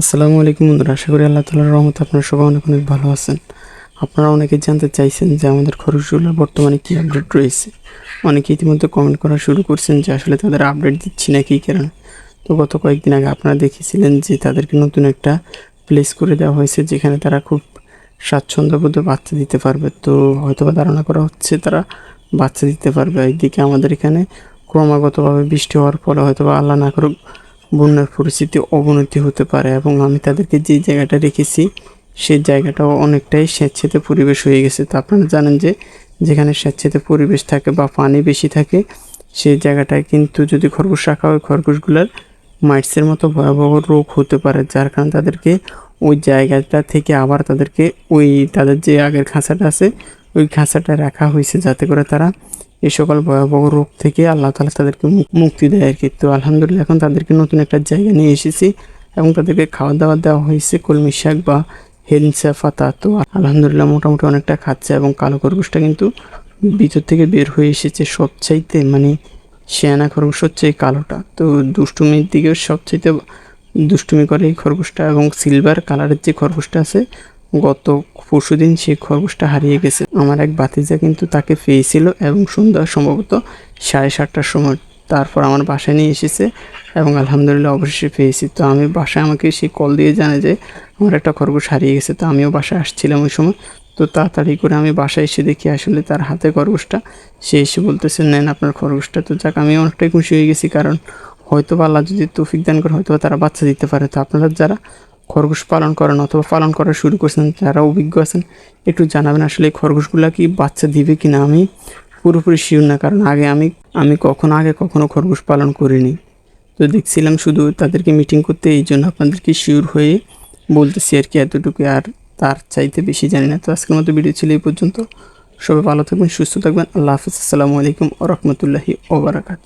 আসসালামু আলাইকুম বন্ধুরা, আশা করি আল্লাহ তালার রহমতে আপনারা সবাই অনেক অনেক ভালো আছেন। আপনারা অনেকে জানতে চাইছেন যে আমাদের খরচগুলোর বর্তমানে কী আপডেট রয়েছে। অনেকে ইতিমধ্যে কমেন্ট করা শুরু করছেন যে আসলে তাদের আপডেট দিচ্ছি না কী কারণে। তো গত কয়েকদিন আগে আপনারা দেখেছিলেন যে তাদেরকে নতুন একটা প্লেস করে দেওয়া হয়েছে, যেখানে তারা খুব স্বাচ্ছন্দ্যবোধে বাচ্চা দিতে পারবে। তো হয়তোবা ধারণা করা হচ্ছে তারা বাচ্চা দিতে পারবে। এইদিকে আমাদের এখানে ক্রমাগতভাবে বৃষ্টি হওয়ার ফলে হয়তোবা আল্লাহ না করুক বন্যার পরিস্থিতি অবনতি হতে পারে এবং আমি তাদেরকে যে জায়গাটা রেখেছি, সেই জায়গাটাও অনেকটাই স্বেচ্ছাতে পরিবেশ হয়ে গেছে। তো আপনারা জানেন যে, যেখানে স্বেচ্ছাতে পরিবেশ থাকে বা পানি বেশি থাকে, সেই জায়গাটায় কিন্তু যদি খরগোশ রাখা হয়, খরগোশগুলোর মাইটসের মতো ভয়াবহ রোগ হতে পারে, যার কারণে তাদেরকে ওই জায়গাটা থেকে আবার তাদেরকে ওই তাদের যে আগের খাঁচাটা আছে, ওই খাঁচাটা রাখা হয়েছে যাতে করে তারা এই সকল ভয়াবহ রোগ থেকে আল্লাহ তালা তাদেরকে মুক- মুক্তি দেয় আর কি। তো আলহামদুলিল্লাহ এখন তাদেরকে নতুন একটা জায়গা নিয়ে এসেছি এবং তাদেরকে খাওয়া দাওয়া দেওয়া হয়েছে, কলমি শাক বা হেলিনসা পাতা। তো আলহামদুলিল্লাহ মোটামুটি অনেকটা খাচ্ছে এবং কালো খরগোশটা কিন্তু ভিতর থেকে বের হয়ে এসেছে সবচাইতে মানে শেয়ানা খরগোশ হচ্ছে এই কালোটা। তো দুষ্টুমির দিকেও সবচাইতে দুষ্টুমি করে এই খরগোশটা এবং সিলভার কালারের যে খরগোশটা আছে গত পরশুদিন সেই খরগোশটা হারিয়ে গেছে। আমার এক বাতিজা কিন্তু তাকে পেয়েছিল এবং সন্ধ্যা সম্ভবত সাড়ে সাতটার সময় তারপর আমার বাসায় নিয়ে এসেছে এবং আলহামদুলিল্লাহ অবশেষে পেয়েছি। তো আমি বাসায় আমাকে সেই কল দিয়ে জানে যে আমার একটা খরগোশ হারিয়ে গেছে, তো আমিও বাসায় আসছিলাম ওই সময়। তো তাড়াতাড়ি করে আমি বাসায় এসে দেখি আসলে তার হাতে খরগোশটা। সে এসে বলতেছে, নেন আপনার খরগোশটা। তো যাক, আমি অনেকটাই খুশি হয়ে গেছি, কারণ হয়তো বা আল্লাহ যদি তৌফিক দান করে হয়তো তারা বাচ্চা দিতে পারে। তো আপনারা যারা খরগোশ পালন করেন অথবা পালন করা শুরু করছেন, যারা অভিজ্ঞ আছেন, একটু জানাবেন আসলে এই খরগোশগুলো কি বাচ্চা দিবে কি না আমি পুরোপুরি শিওর না, কারণ আগে আমি আমি কখনো আগে কখনো খরগোশ পালন করিনি। তো দেখছিলাম শুধু তাদেরকে মিটিং করতে, এই জন্য আপনাদেরকে শিওর হয়ে বলতেছি আর কি এতটুকু আর তার চাইতে বেশি জানি না। তো আজকের মতো ভিডিও ছিল এই পর্যন্ত। সবাই ভালো থাকবেন, সুস্থ থাকবেন। আল্লাহ হাফিজ। আসসালামু আলাইকুম ও রহমতুল্লাহি ওবরাকাত